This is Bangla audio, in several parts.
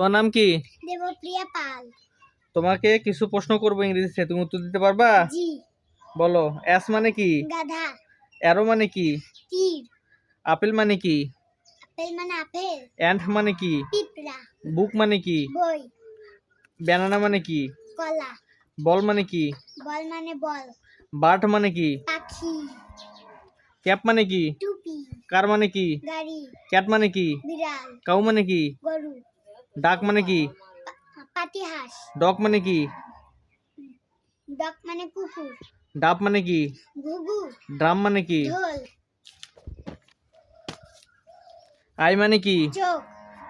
তোমার নাম কি দেবপ্রিয়া পাল তোমাকে কিছু প্রশ্ন করব ইংরেজিতে তুমি উত্তর দিতে পারবা জি বলো অ্যাস মানে কি গাধা অ্যারো মানে কি তীর আপেল মানে কি আপেল মানে আপেল অ্যান্ট মানে কি পিঁপড়া বুক মানে কি বই ব্যানানা মানে কি কলা বল মানে কি বল মানে বল বার্ট মানে কি পাখি ক্যাপ মানে কি টুপি কার মানে কি গাড়ি ক্যাট মানে কি বিড়াল কাউ মানে কি গরু ডাক মানে কি পা- পাতিহাঁস ডগ মানে কি ডক মানে কুকুর ডাব মানে কি ঘুঘু ড্রাম মানে কি ঢোল আই মানে কি চোখ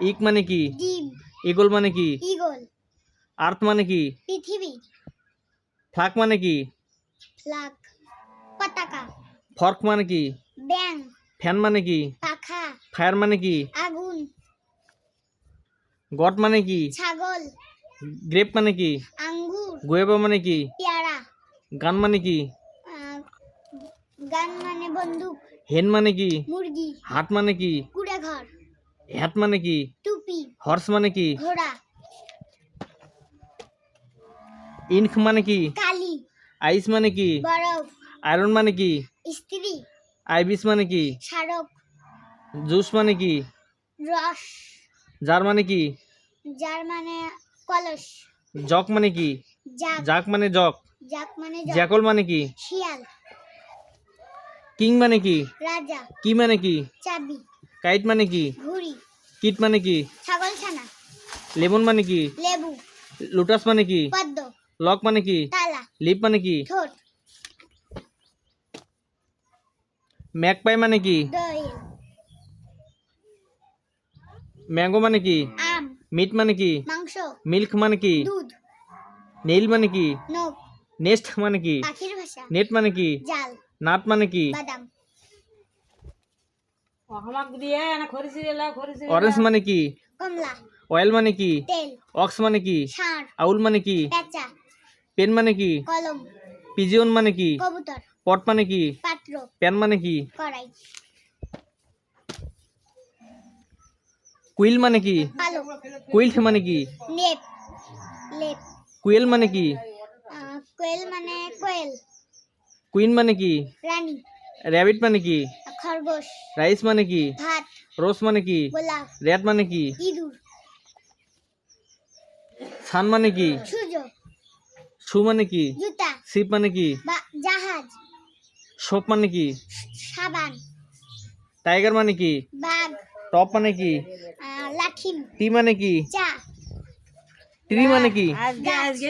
ইক মানে কি ডিম ইগল মানে কি ইগল আর্থ মানে কি পৃথিবী ফ্লাক মানে কি ফ্লাগ পতাকা ফর্ক মানে কি ব্যাং ফ্যান মানে কি পাখা ফায়ার মানে কি আগুন গট মানে কি ছাগল গ্রেপ মানে কি আঙ্গুর গুয়েবা মানে কি পেয়ারা গান মানে কি গান মানে বন্দুক হেন মানে কি মুরগি হাট মানে কি কুড়ে ঘর হ্যাট মানে কি টুপি হর্স মানে কি ঘোড়া ইনক মানে কি কালি আইস মানে কি বরফ আয়রন মানে কি স্ত্রী আইবিস মানে কি স্মারক জুস মানে কি রস জার মানে কি যার মানে কলস জক মানে কি জাক মানে জক জাক মানে জক। জ্যাকল মানে কি শিয়াল কিং মানে কি রাজা কি মানে কি চাবি কাইট মানে কি ঘুড়ি কিট মানে কি ছাগল ছানা লেমন মানে কি লেবু লোটাস মানে কি পদ্ম লক মানে কি তালা লিপ মানে কি ঠোঁট ম্যাকপাই মানে কি দই ম্যাঙ্গো মানে কি আম মিট মানে কি মাংস মিল্ক মানে কি দুধ নেইল মানে কি নখ নেস্ট মানে কি পাখির ভাষা নেট মানে কি জাল নাট মানে কি বাদাম অরেঞ্জ মানে কি কমলা অয়েল মানে কি তেল অক্স মানে কি ষাঁড় আউল মানে কি পেঁচা পেন মানে কি কলম পিজিয়ন মানে কি কবুতর পট মানে কি পাত্র প্যান মানে কি কড়াই কুইল মানে কি কুইল্ট মানে কি নেপ লেপ কুয়েল মানে কি কোয়েল মানে কোয়েল কুইন মানে কি রানী র্যাবিট মানে কি খরগোশ রাইস মানে কি ভাত রোজ মানে কি গোলাপ র্যাট মানে কি ইঁদুর সান মানে কি সূর্য শু মানে কি জুতা শিপ মানে কি জাহাজ সোপ মানে কি সাবান টাইগার মানে কি বাঘ টপ মানে কি? টি মানে কি? চা। ট্রি মানে কি? আজকে আজকে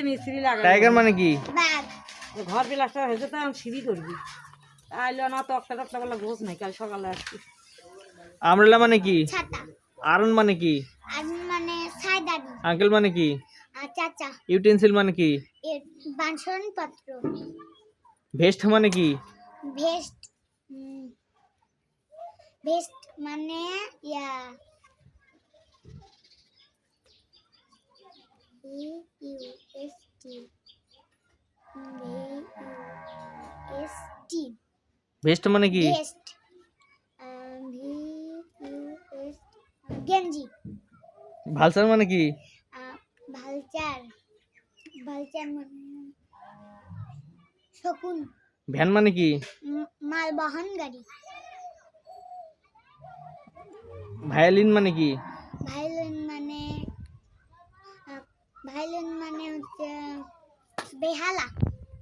টাইগার মানে কি? বাঘ। ঘর প্লাস্টার হয়েছে তো আমি সিঁড়ি করবি আইলো না তো একটা একটা বলে ঘোষ নাই কাল সকালে আসছি আমরেলা মানে কি? ছাতা। আরন মানে কি? মানে সাইদানি আঙ্কেল মানে কি? চাচা। ইউটেন্সিল মানে কি? এর পত্র ভেস্ট মানে কি? ভেস্ট ভেস্ট মানে ইয়া U S T S T vest মানে কি ভেস্ট ভি ইউ এস গেঞ্জি ভালসার মানে কি ভালচার ভালচার মানে শকুন ভ্যান মানে কি মালবহন গাড়ি ভায়োলিন মানে কি? ভায়োলিন মানে ভায়োলিন মানে হচ্ছে বেহালা।